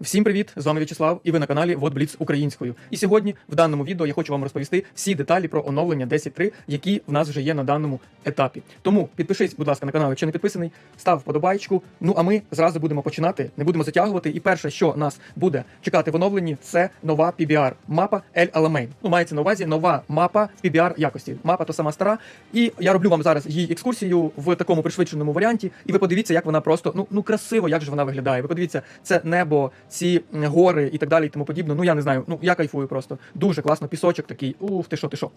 Всім привіт! З вами В'ячеслав, і ви на каналі WhatBlitz українською. І сьогодні в даному відео я хочу вам розповісти всі деталі про оновлення 10.3, які в нас вже є на даному етапі. Тому підпишись, будь ласка, на канал, якщо не підписаний, став вподобайку. Ну а ми зразу будемо починати, не будемо затягувати. І перше, що нас буде чекати в оновленні, це нова PBR мапа El Alamein. Ну, мається на увазі нова мапа в PBR якості. Мапа то сама стара. І я роблю вам зараз її екскурсію в такому пришвидшеному варіанті. І ви подивіться, як вона просто ну ну красиво, як же вона виглядає. Ви подивіться, це небо, ці гори і так далі, і тому подібне. Ну я не знаю. Ну я кайфую просто. Дуже класно. Пісочок такий. Ух, ти що, ти що.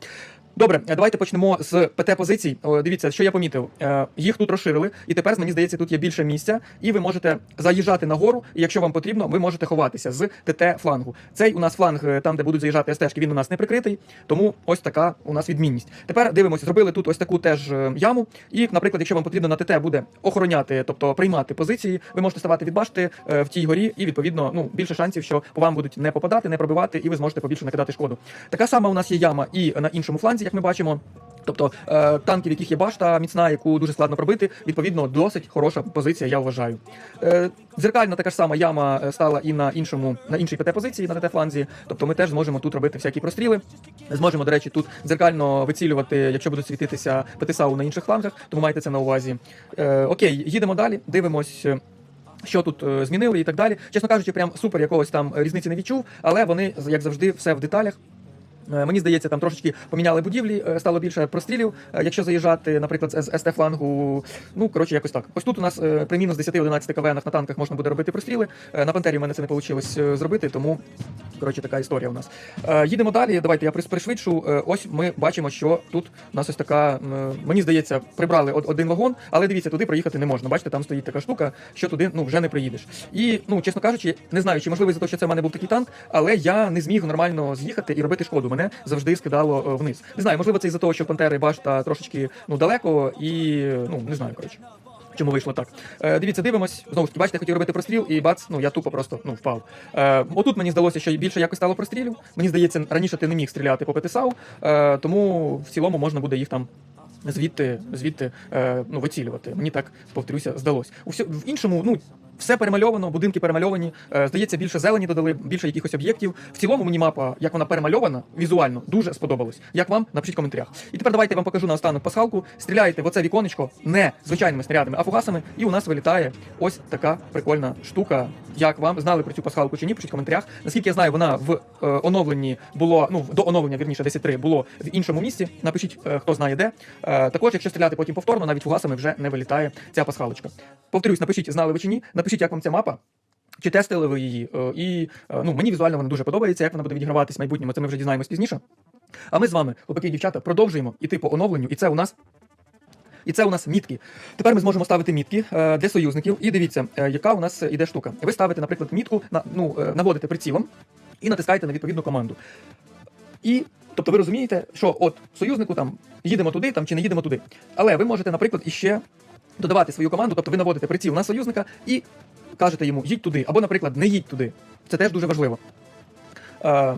Добре, е, давайте почнемо з ПТ позицій. Дивіться, що я помітив. Е, Їх тут розширили, і тепер мені здається, тут є більше місця, і ви можете заїжджати на гору. І якщо вам потрібно, ви можете ховатися з ТТ флангу. Цей у нас фланг, е, там де будуть заїжджати стежки, він у нас не прикритий. Тому ось така у нас відмінність. Тепер дивимося, зробили тут ось таку теж яму. І, наприклад, якщо вам потрібно на ТТ буде охороняти, тобто приймати позиції, ви можете ставати від башти в тій горі, і відповідно ну більше шансів, що вам будуть не попадати, не пробивати, і ви зможете побільше накидати шкоду. Така сама у нас є яма і на іншому фланзі, як ми бачимо. Тобто е, танків, яких є башта міцна, яку дуже складно пробити, відповідно, досить хороша позиція, я вважаю. Е, дзеркальна така ж сама яма е, стала і на іншому, на іншій ПТ позиції, на ТТ фланзі. Тобто ми теж зможемо тут робити всякі простріли. Зможемо, до речі, тут дзеркально вицілювати, якщо будуть світитися ПТСАУ на інших флангах, тому майте це на увазі. Окей, їдемо далі, дивимось. Що тут е, змінили і так далі. Чесно кажучи, прям супер якогось там різниці не відчув, але вони, як завжди, все в деталях. Е, Мені здається, там трошечки поміняли будівлі, е, стало більше прострілів. Е, Якщо заїжджати, наприклад, з СТ флангу, ну коротше, якось так. Ось тут у нас при мінус 10-11 КВНах на танках можна буде робити простріли. На пантері в мене це не вийшло зробити, тому коротше така історія у нас. Їдемо далі. Давайте я пришвидшу. Ось ми бачимо, що тут у нас ось така. Мені здається, прибрали один вагон, але дивіться, туди проїхати не можна. Бачите, там стоїть така штука, що туди ну вже не приїдеш. І ну, чесно кажучи, не знаю, чи можливо за те, що це в мене був такий танк, але я не зміг нормально з'їхати і робити шкоду. Мене завжди скидало е, вниз. Не знаю, можливо, це із-за того, що пантери башта трошечки ну далеко, і ну не знаю, коротше. Чому вийшло так? Е, дивіться, дивимось. Знову ж таки, бачите, хотів робити простріл, і бац, ну я тупо просто ну впав. Е, отут мені здалося, що більше якось стало прострілів. Мені здається, раніше ти не міг стріляти по ПТСАУ, е, тому в цілому можна буде їх там. Звідти, звідти е, ну, вицілювати. Мені так повторюся, здалось. У всьо- в іншому, ну все перемальовано, будинки перемальовані. Е, здається, більше зелені додали, більше якихось об'єктів. В цілому мені мапа, як вона перемальована, візуально дуже сподобалось. Як вам? Напишіть в коментарях. І тепер давайте я вам покажу наостанок пасхалку. Стріляєте в оце віконечко не звичайними снарядами, а фугасами, і у нас вилітає ось така прикольна штука. Як вам знали про цю пасхалку чи ні? Пишіть в коментарях. Наскільки я знаю, вона в е, оновленні було, ну до оновлення, вірніше, 10.3 було в іншому місці. Напишіть, е, хто знає де. Е, також, якщо стріляти потім повторно, навіть фугасами вже не вилітає ця пасхалочка. Повторюсь, напишіть, знали ви чи ні. Напишіть, як вам ця мапа. Чи тестили ви її? Е, І е, ну, мені візуально вона дуже подобається, як вона буде відіграватись в майбутньому, це ми вже дізнаємось пізніше. А ми з вами, хлопаки і дівчата, продовжуємо іти по оновленню, і це у нас. І це у нас мітки. Тепер ми зможемо ставити мітки е, для союзників. І дивіться, яка у нас іде штука. Ви ставите, наприклад, мітку, ну, наводите прицілом і натискаєте на відповідну команду. І тобто ви розумієте, що от союзнику там їдемо туди, там чи не їдемо туди. Але ви можете, наприклад, іще додавати свою команду, тобто ви наводите приціл на союзника і кажете йому їдь туди, або, наприклад, не їдь туди. Це теж дуже важливо. Е,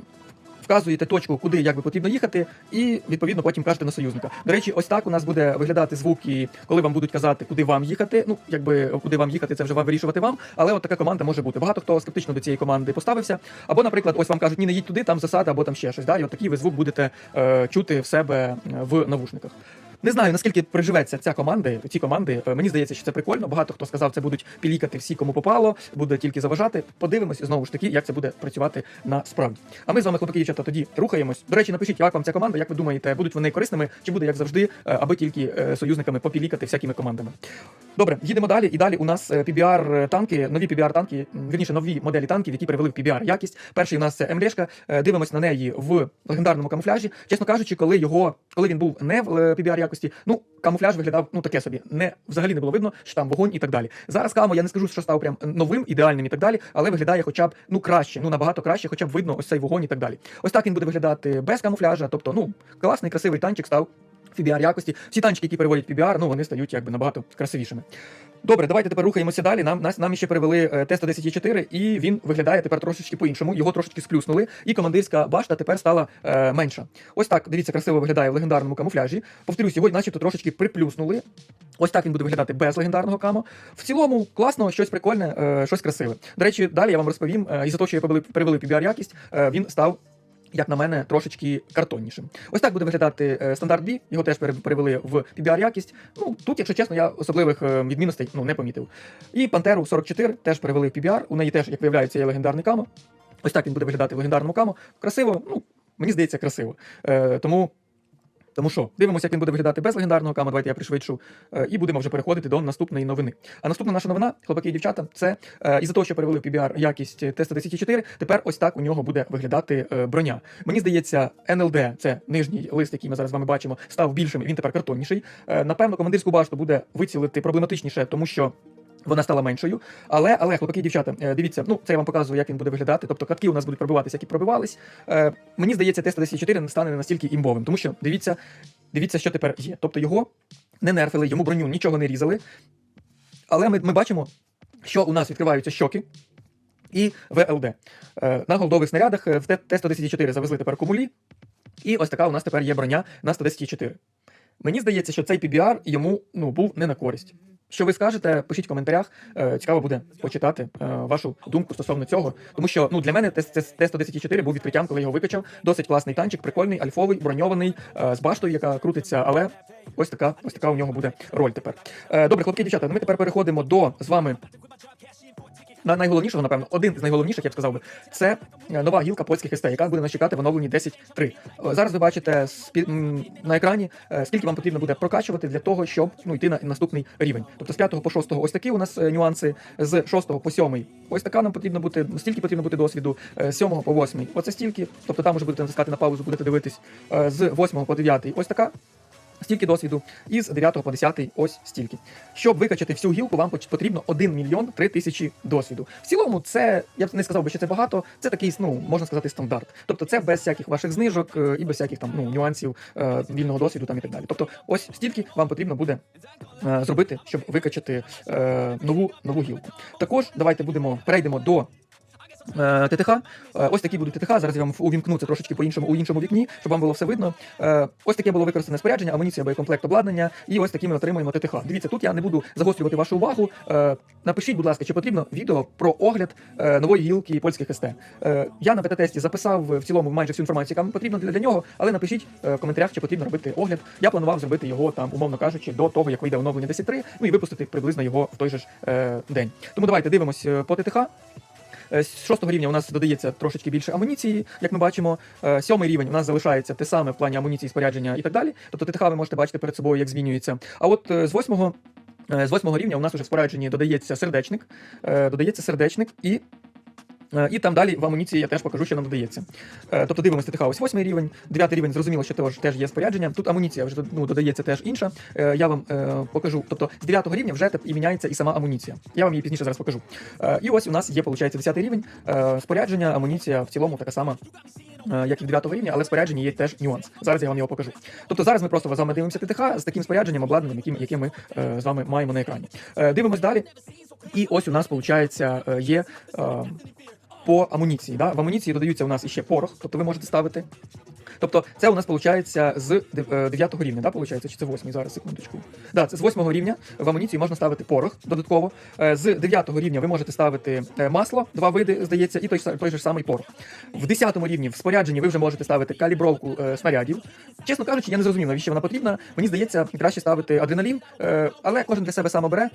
Вказуєте точку, куди як би потрібно їхати, і відповідно потім кажете на союзника. До речі, ось так у нас буде виглядати звуки, коли вам будуть казати, куди вам їхати. Ну, якби куди вам їхати, це вже вам вирішувати вам. Але от така команда може бути. Багато хто скептично до цієї команди поставився. Або, наприклад, ось вам кажуть, ні, не їдь туди, там засада, або там ще щось. Да? І от такий ви звук будете е, чути в себе е, в навушниках. Не знаю, наскільки приживеться ця команда, ці команди. Е, Мені здається, що це прикольно. Багато хто сказав, це будуть пілікати всі, кому попало, буде тільки заважати. Подивимось знову ж таки, як це буде працювати насправді. А ми з вами, хлопаки дівчата, тоді рухаємось. До речі, напишіть, як вам ця команда, як ви думаєте, будуть вони корисними, чи буде як завжди, е, аби тільки е, союзниками попілікати всякими командами. Добре, їдемо далі. І далі у нас е, PBR танки, нові PBR танки, вірніше, нові моделі танків, які перевели в PBR якість. Перший у нас це МЛешка. Дивимось на неї в легендарному камуфляжі. Чесно кажучи, коли його, коли він був не в е, PBR якості, ну камуфляж виглядав ну таке собі. Не взагалі не було видно, що там вогонь і так далі. Зараз камо, я не скажу, що став прям новим, ідеальним і так далі, але виглядає хоча б ну краще, ну набагато краще, хоча б видно ось цей вогонь і так далі. Ось так він буде виглядати без камуфляжа. Тобто, ну класний, красивий танчик став. PBR якості. Всі танчики, які переводять PBR, ну вони стають якби набагато красивішими. Добре, давайте тепер рухаємося далі. Нам нас нам ще перевели е, Т-110Е4, і він виглядає тепер трошечки по-іншому. Його трошечки сплюснули, і командирська башта тепер стала е, менша. Ось так, дивіться, красиво виглядає в легендарному камуфляжі. Повторюсь, його начебто трошечки приплюснули. Ось так він буде виглядати без легендарного камо. В цілому класно, щось прикольне, е, щось красиве. До речі, далі я вам розповім. е, із-за того, що я перевели PBR якість, е, він став. Як на мене, трошечки картоннішим. Ось так буде виглядати е, стандарт B, його теж перевели в PBR якість. Ну тут, якщо чесно, я особливих е, відмінностей ну, не помітив. І Пантеру 44 теж перевели в PBR. У неї теж, як виявляється, є легендарний камо. Ось так він буде виглядати в легендарному камо. Красиво, ну мені здається, красиво. Е, тому. Тому що дивимося, як він буде виглядати без легендарного кама. Давайте я пришвидшу е, і будемо вже переходити до наступної новини. А наступна наша новина, хлопаки і дівчата, це е, із-за того, що перевели в PBR якість теста 104, тепер ось так у нього буде виглядати е, броня. Мені здається, NLD, це нижній лист, який ми зараз з вами бачимо, став більшим. Він тепер картонніший. Е, напевно, командирську башту буде вицілити проблематичніше, тому що. Вона стала меншою, але але хлопаки дівчата, е, дивіться, ну це я вам показую, як він буде виглядати. Тобто катки у нас будуть пробиватися, як і пробивались. Е, мені здається, Т-104 не стане настільки імбовим, тому що дивіться, дивіться, що тепер є. Тобто його не нерфили, йому броню нічого не різали. Але ми, ми бачимо, що у нас відкриваються щоки. І ВЛД. Е, На голдових снарядах е, в Т-104 завезли тепер кумулі. І ось така у нас тепер є броня на 104. Мені здається, що цей PBR йому ну, був не на користь. Що ви скажете, пишіть в коментарях. Е, Цікаво буде почитати е, вашу думку стосовно цього. Тому що ну, для мене Т-104 був відкриттям, коли я його викачав. Досить класний танчик, прикольний, альфовий, броньований, е, з баштою, яка крутиться, але ось така, ось така у нього буде роль тепер. Добре, хлопці, дівчата, ми тепер переходимо до з вами найголовнішого, напевно, один з найголовніших, я б сказав би, це е, нова гілка польських СТ, яка буде нас чекати в оновленні 10.3. Е, Зараз ви бачите на екрані, е, скільки вам потрібно буде прокачувати для того, щоб ну, йти на наступний рівень. Тобто з 5 по 6 ось такі у нас нюанси, з 6 по 7 ось така нам потрібно бути, стільки потрібно бути досвіду, з 7 по 8 оце стільки, тобто там вже будете натискати на паузу, будете дивитись, з 8 по 9 ось така. Стільки досвіду, і з 9 по 10 ось стільки. Щоб викачати всю гілку, вам потрібно 1 мільйон 3 тисячі досвіду. В цілому, це я б не сказав би, що це багато. Це такий, ну можна сказати, стандарт. Тобто, це без всяких ваших знижок е, і без всяких там ну нюансів е, вільного досвіду там і так далі. Тобто, ось стільки вам потрібно буде е, зробити, щоб викачати е, нову нову гілку. Також давайте будемо перейдемо до. Е, ТТХ. Е, Ось такі будуть ТТХ. Зараз я вам увімкну трошечки по іншому у іншому вікні, щоб вам було все видно. Е, Ось таке було використане спорядження, амуніція, боєкомплект, обладнання. І ось такі ми отримуємо ТТХ. Дивіться, тут я не буду загострювати вашу увагу. Напишіть, будь ласка, чи потрібно відео про огляд нової гілки польських СТ. Я на бета-тесті записав в цілому майже всю інформацію, яка потрібна для, нього, але напишіть в коментарях, чи потрібно робити огляд. Я планував зробити його там, умовно кажучи, до того, як вийде оновлення 10.3, ну і випустити приблизно його в той же ж день. Тому давайте дивимось по ТТХ. Е, З шостого рівня у нас додається трошечки більше амуніції, як ми бачимо. Е, Сьомий рівень у нас залишається те саме в плані амуніції, спорядження і так далі. Тобто ТТХ ви можете бачити перед собою, як змінюється. А от е, з восьмого. З восьмого рівня у нас уже в спорядженні додається сердечник, додається сердечник і. Е, І там далі в амуніції я теж покажу, що нам додається. Е, Тобто дивимося ТТХ ось восьмий рівень, дев'ятий рівень, зрозуміло, що теж, теж є спорядження. Тут амуніція вже ну, додається теж інша. Е, Я вам покажу. Тобто з дев'ятого рівня вже і міняється і сама амуніція. Я вам її пізніше зараз покажу. І ось у нас є, виходить, 10 рівень. Спорядження, амуніція в цілому така сама, як і в 9 рівня, але в спорядженні є теж нюанс. Зараз я вам його покажу. Тобто зараз ми просто з вами дивимося ТТХ з таким спорядженням, обладнанням, яким, яке ми е, з вами маємо на екрані. Е, Дивимось далі. І ось у нас, виходить, є. е, По амуніції. Да? В амуніції додаються у нас іще порох, тобто ви можете ставити. Тобто це у нас виходить з 9 рівня, да, виходить, чи це 8 зараз, секундочку. Да, це з 8 рівня в амуніції можна ставити порох додатково. Е, З 9 рівня ви можете ставити е, масло, два види, здається, і той, той же самий порох. В 10 рівні в спорядженні ви вже можете ставити калібровку е, снарядів. Чесно кажучи, я не зрозумів, навіщо вона потрібна. Мені здається, краще ставити адреналін, е, але кожен для себе сам обере,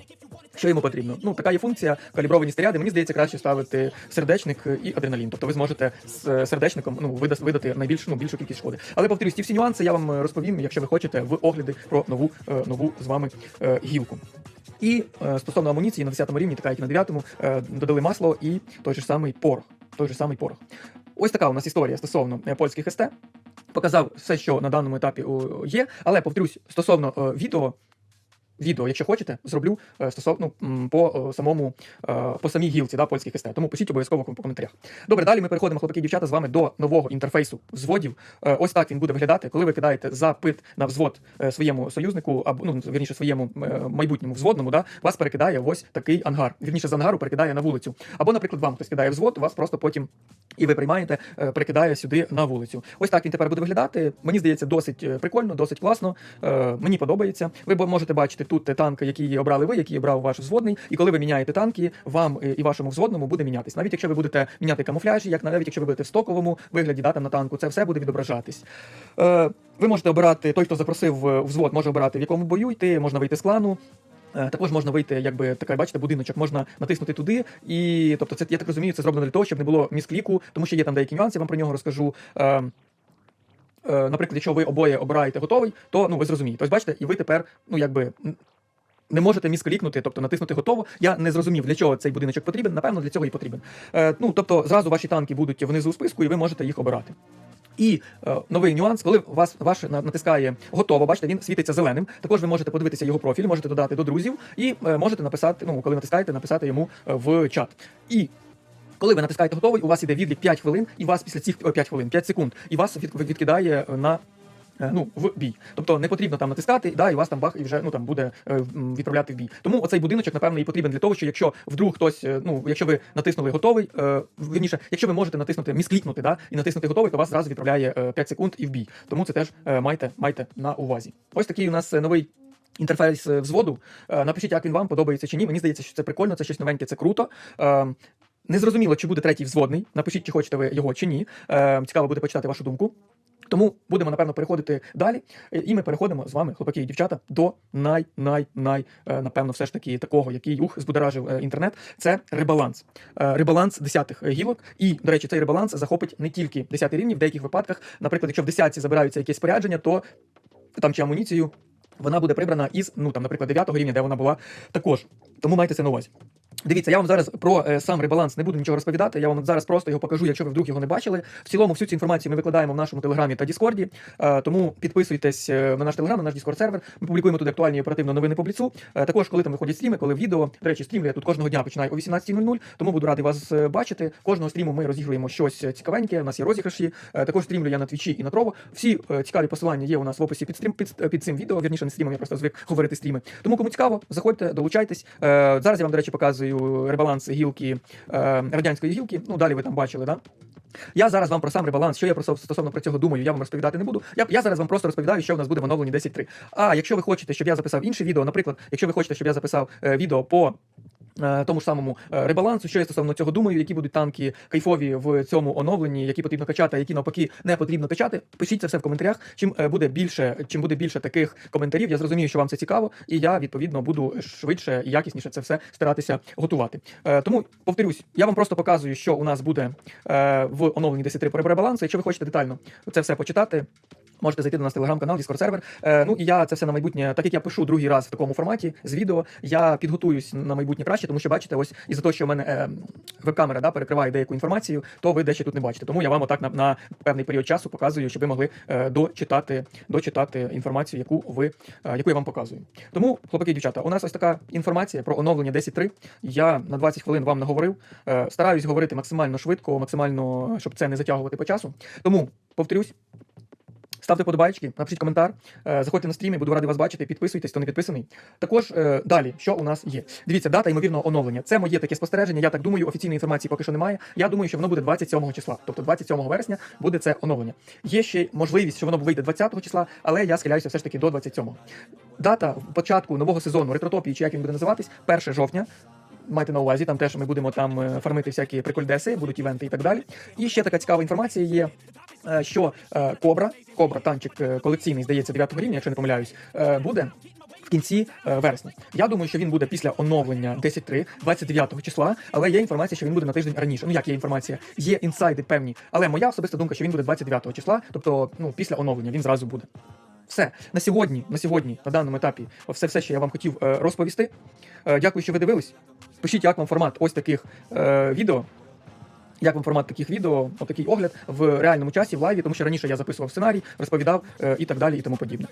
що йому потрібно. Ну, така є функція, калібровані снаряди. Мені здається, краще ставити сердечник і адреналін. Тобто ви зможете з е, сердечником ну, видати найбільш, ну, більшу кількість шкоди. Але повторюсь, ті всі нюанси я вам е, розповім, якщо ви хочете, в огляди про нову, е, нову з вами е, гілку. І стосовно амуніції на 10 рівні, така як і на 9, е, додали масло і той же самий порох. Той же самий порох. Ось така у нас історія стосовно польських СТ. Показав все, що на даному етапі є, але повторюсь, стосовно відео. Відео, якщо хочете, зроблю е, стосовно по е, самому е, по самій гілці да, польських СТ. Тому пишіть обов'язково по коментарях. Добре, далі ми переходимо, хлопаки дівчата, з вами до нового інтерфейсу взводів. Ось так він буде виглядати, коли ви кидаєте запит на взвод своєму союзнику, або ну вірніше своєму майбутньому взводному, да, вас перекидає ось такий ангар. Вірніше з ангару перекидає на вулицю. Або, наприклад, вам хтось кидає взвод, вас просто потім і ви приймаєте, перекидає сюди на вулицю. Ось так він тепер буде виглядати. Мені здається, досить прикольно, досить класно. Мені подобається. Ви можете бачити тут танки, які обрали ви, які обрав ваш взводний. І коли ви міняєте танки, вам е, і вашому взводному буде мінятись. Навіть якщо ви будете міняти камуфляж, як навіть якщо ви будете в стоковому вигляді да, на танку, це все буде відображатись. Е, Ви можете обирати той, хто запросив е, взвод, може обирати в якому бою йти, можна вийти з клану. Е, Також можна вийти, якби така, бачите, будиночок, можна натиснути туди. І тобто, це я так розумію, це зроблено для того, щоб не було міскліку, тому що є там деякі нюанси, я вам про нього розкажу. Е, Наприклад, якщо ви обоє обираєте готовий, то ну ви зрозумієте. Ось бачите, і ви тепер, ну якби. Не можете місклікнути, тобто натиснути готово. Я не зрозумів, для чого цей будиночок потрібен. Напевно, для цього і потрібен. Е, ну тобто, зразу ваші танки будуть внизу у списку, і ви можете їх обирати. І е, новий нюанс, коли вас ваш натискає готово, бачите, він світиться зеленим. Також ви можете подивитися його профіль, можете додати до друзів і е, можете написати, ну коли натискаєте, написати йому е, в чат. І коли ви натискаєте готовий, у вас іде відлік 5 хвилин, і вас після цих 5 хвилин, 5 секунд, і вас відкидає на. е, Ну, в бій. Тобто не потрібно там натискати, да, і вас там бах і вже ну там буде е, відправляти в бій. Тому оцей будиночок, напевно, і потрібен для того, що якщо вдруг хтось, е, ну якщо ви натиснули готовий, е, вірніше, якщо ви можете натиснути місклікнути, да, і натиснути готовий, то вас зразу відправляє е, 5 секунд і в бій. Тому це теж е, майте, майте на увазі. Ось такий у нас е, новий. Інтерфейс е, взводу. Е, Напишіть, як він вам подобається чи ні. Мені здається, що це прикольно, це щось новеньке, це круто. Незрозуміло, чи буде третій взводний. Напишіть, чи хочете ви його чи ні. Е, Цікаво буде почитати вашу думку. Тому будемо напевно переходити далі. Е, І ми переходимо з вами, хлопаки і дівчата, до най-най-най, е, напевно, все ж таки такого, який ух збудоражив е, інтернет. Це ребаланс. Ребаланс десятих гілок. І, до речі, цей ребаланс захопить не тільки 10 рівні, в деяких випадках, наприклад, якщо в десятці забираються якісь спорядження, то там чи амуніцію. Вона буде прибрана із, ну там, наприклад, 9 рівня, де вона була також. Тому майте це на увазі. Дивіться, я вам зараз про е, сам ребаланс не буду нічого розповідати. Я вам зараз просто його покажу, якщо ви вдруг його не бачили. В цілому, всю цю інформацію ми викладаємо в нашому телеграмі та Діскорді. Е, тому підписуйтесь е, на наш телеграм, на наш Діскорд сервер. Ми публікуємо тут актуальні оперативно новини по бліцу. Е, також, коли там виходять стріми, коли відео. До речі, стрімлю я тут кожного дня починаю о 18.00, тому буду радий вас е, бачити. Кожного стріму ми розігруємо щось е, цікавеньке. У нас є розіграші. Е, також стрімлю я на твічі і на трово. Всі е, цікаві посилання є у нас в описі під стрім під, під цим відео. Вірніше не стрімом, я просто звик говорити стріми. Тому кому цікаво, заходьте, долучайтесь. Е, зараз я вам, до речі, показую ребаланс гілки е, радянської гілки. Ну далі ви там бачили, да? Я зараз вам про сам ребаланс, що я про стосовно про цього думаю, я вам розповідати не буду. Я, я зараз вам просто розповідаю, що в нас буде в оновленні 10.3. А якщо ви хочете, щоб я записав інше відео, наприклад, якщо ви хочете, щоб я записав е, відео по. Е, Тому ж самому е, ребалансу, що я стосовно цього думаю, які будуть танки кайфові в цьому оновленні, які потрібно качати, а які навпаки не потрібно качати. Пишіть це все в коментарях. Чим е, буде більше, чим буде більше таких коментарів, я зрозумію, що вам це цікаво, і я відповідно буду швидше і якісніше це все старатися готувати. Тому повторюсь, я вам просто показую, що у нас буде в оновленні 10.3 по ребалансу. Якщо ви хочете детально це все почитати. Можете зайти до нас в телеграм-канал, Discord сервер. Е, ну і я це все на майбутнє, так як я пишу другий раз в такому форматі з відео, я підготуюсь на майбутнє краще, тому що бачите, ось із-за того, що в мене е, веб-камера да, перекриває деяку інформацію, то ви дещо тут не бачите. Тому я вам отак на, на певний період часу показую, щоб ви могли е, дочитати, дочитати інформацію, яку ви е, яку я вам показую. Тому, хлопаки дівчата, у нас ось така інформація про оновлення 10.3. Я на 20 хвилин вам наговорив. Е, стараюсь говорити максимально швидко, максимально, щоб це не затягувати по часу. Тому повторюсь. Ставте подобайки, напишіть коментар, е, заходьте на стріми, буду радий вас бачити. Підписуйтесь, хто не підписаний. Також е, далі, що у нас є. Дивіться, дата ймовірного оновлення. Це моє таке спостереження. Я так думаю, офіційної інформації поки що немає. Я думаю, що воно буде 27 числа, тобто 27 вересня буде це оновлення. Є ще можливість, що воно вийде 20 числа, але я схиляюся все ж таки до 27. Дата початку нового сезону ретротопії, чи як він буде називатись, 1 жовтня. Майте на увазі, там теж ми будемо там е, фармити всякі прикольдеси, будуть івенти і так далі. І ще така цікава інформація є, що е, Кобра, Кобра, танчик е, колекційний, здається, 9 рівня, якщо не помиляюсь, е, буде. В кінці е, вересня. Я думаю, що він буде після оновлення 10.3, 29 числа, але є інформація, що він буде на тиждень раніше. Ну як є інформація? Є інсайди певні. Але моя особиста думка, що він буде 29 числа, тобто ну, після оновлення він зразу буде. Все на сьогодні, на сьогодні, на даному етапі, все, все, що я вам хотів е, розповісти. Е, дякую, що ви дивились. Пишіть, як вам формат ось таких е, відео. Як вам формат таких відео, отакий огляд в реальному часі, в лайві, тому що раніше я записував сценарій, розповідав е, і так далі, і тому подібне.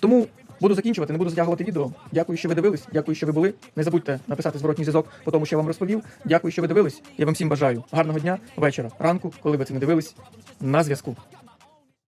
Тому Буду закінчувати, не буду затягувати відео. Дякую, що ви дивились. Дякую, що ви були. Не забудьте написати зворотній зв'язок по тому, що я вам розповів. Дякую, що ви дивились. Я вам всім бажаю гарного дня, вечора, ранку, коли ви це не дивились. На зв'язку.